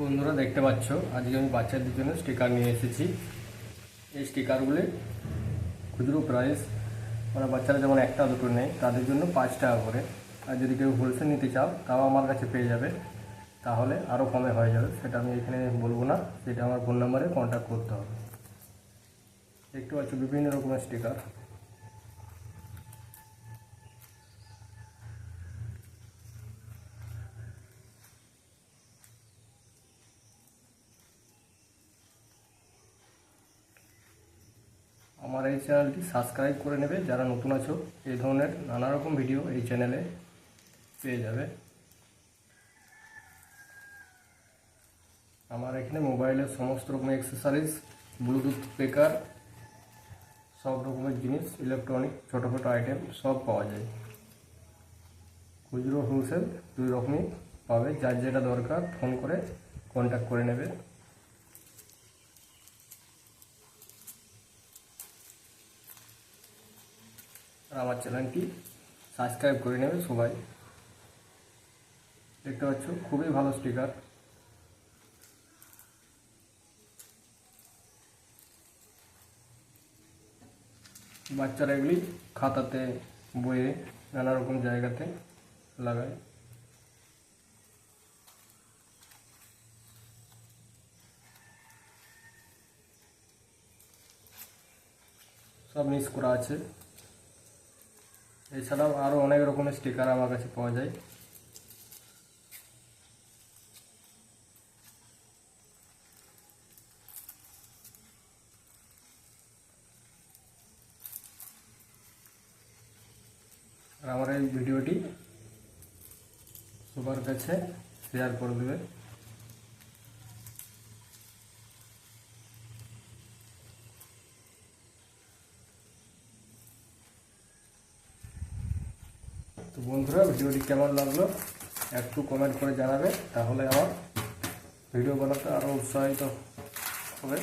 বন্ধুরা দেখতে পাচ্ছ, আজকে আমি বাচ্চাদের জন্য স্টিকার নিয়ে এসেছি। এই স্টিকারগুলি খুচরো প্রাইস মানে বাচ্চারা যেমন একটা দুটো নেয়, তাদের জন্য পাঁচ টাকা করে। আর যদি কেউ হোলসেল নিতে চাও, তাও আমার কাছে পেয়ে যাবে। তাহলে আরও কমে হয়ে যাবে, সেটা আমি এখানে বলব না। সেটা আমার ফোন নাম্বারে কন্ট্যাক্ট করতে হবে। দেখতে পাচ্ছ, বিভিন্ন রকমের স্টিকার এই চ্যানেলটি সাবস্ক্রাইব করে নেবে। যারা নতুন আছো এই ধরনের নানা রকম ভিডিও এই চ্যানেলে পেয়ে যাবে। আমার এখানে মোবাইলের সমস্ত রকমের অ্যাক্সেসরিজ ব্লুটুথ স্পিকার সব রকমের জিনিস ইলেকট্রনিক ছোটো ছোটো আইটেম সব পাওয়া যায়। খুচরো হোলসেল দুই রকমই পাবে। যার যেটা দরকার ফোন করে কন্ট্যাক্ট করে নেবে। আমার চ্যানেলটি সাবস্ক্রাইব করে নেবে সবাই। দেখতে পাচ্ছ, খুবই ভালো স্টিকার বাচ্চারা এগুলি খাতাতে, বইয়ে নানা রকম জায়গাতে লাগায়। সব মিক্স করা আছে। এছাড়াও আরও অনেক রকমের স্টিকার আমার কাছে পাওয়া যায়। আমার এই ভিডিওটি সবার কাছে শেয়ার করে দেবে। তো বন্ধুরা, ভিডিওটি কেমন লাগল একটু কমেন্ট করে জানাবে, তাহলে আমার ভিডিও বানাতে আরও উৎসাহিত হবে।